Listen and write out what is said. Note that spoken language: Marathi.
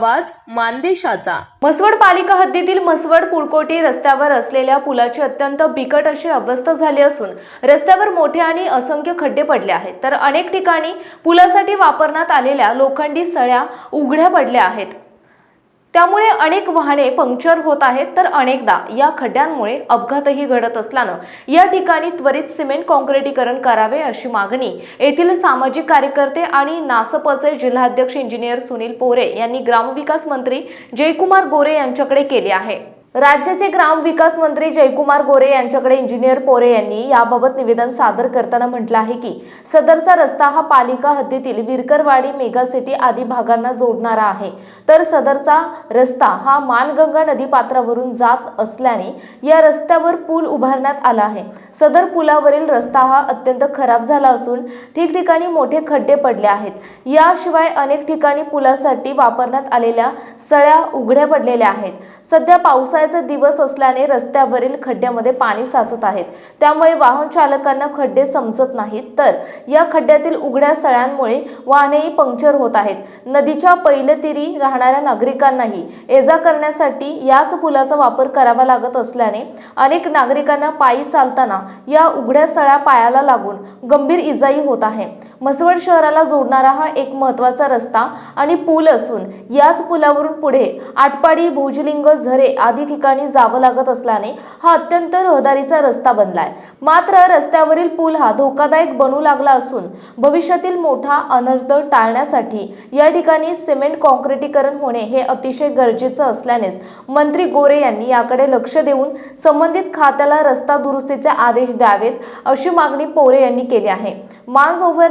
आवाज मानदेशाचा. म्हसवड पालिका हद्दीतील म्हसवड पुळकोटी रस्त्यावर असलेल्या पुलाची अत्यंत बिकट अशी अवस्था झाली असून रस्त्यावर मोठे आणि असंख्य खड्डे पडले आहेत. तर अनेक ठिकाणी पुलासाठी वापरण्यात आलेल्या लोखंडी सळ्या उघड्या पडल्या आहेत. त्यामुळे अनेक वाहने पंक्चर होत आहेत तर अनेकदा या खड्ड्यांमुळे अपघातही घडत असल्यानं या ठिकाणी त्वरित सिमेंट कॉन्क्रिटीकरण करावे अशी मागणी येथील सामाजिक कार्यकर्ते आणि नासपचे जिल्हाध्यक्ष इंजिनियर सुनील पोरे यांनी ग्रामविकास मंत्री जयकुमार गोरे यांच्याकडे केली आहे. राज्याचे ग्रामविकास मंत्री जयकुमार गोरे यांच्याकडे इंजिनियर पोरे यांनी याबाबत निवेदन सादर करताना म्हटलं आहे की सदरचा रस्ता हा पालिका हद्दीतील विरकरवाडी मेगा सिटी आदी भागांना जोडणारा आहे. तर सदरचा रस्ता हा मानगंगा नदी पात्रावरून जात असल्याने या रस्त्यावर पूल उभारण्यात आला आहे. सदर पुलावरील रस्ता हा अत्यंत खराब झाला असून ठिकठिकाणी मोठे खड्डे पडले आहेत. याशिवाय अनेक ठिकाणी पुलासाठी वापरण्यात आलेल्या सळ्या उघड्या पडलेल्या आहेत. सध्या पावसाळ्याचे दिवस असल्याने रस्त्यावरील खड्ड्यामध्ये पाणी साचत आहेत त्यामुळे वाहन चालकांना खड्डे समजत नाहीत. तर या खड्ड्यातील उघड्या सळ्यांमुळे वाहनेही पंक्चर होत आहेत. नदीच्या पैलतीरी राहणाऱ्या नागरिकांनाही एजा करण्यासाठी याच पुलाचा वापर करावा लागत असल्याने अनेक नागरिकांना पायी चालताना या उघड्या सळ्या पायाला लागून गंभीर इजाही होत आहे. म्हसवड शहराला जोडणारा हा एक महत्त्वाचा रस्ता आणि पूल असून याच पुलावरून पुढे आटपाडी भोजलिंग झरे आदी ठिकाणी जावं लागत असल्याने हा अत्यंत रहदारीचा रस्ता बनलाय. मात्र रस्त्यावरील पूल हा धोकादायक बनू लागला असून भविष्यातील मोठा अनर्थ टाळण्यासाठी या ठिकाणी सिमेंट कॉन्क्रिटीकरण होणे हे अतिशय गरजेचं असल्यानेच मंत्री गोरे यांनी याकडे लक्ष देऊन संबंधित खात्याला रस्ता दुरुस्तीचे आदेश द्यावेत अशी मागणी पोरे यांनी केली आहे. मान्स ओव्हर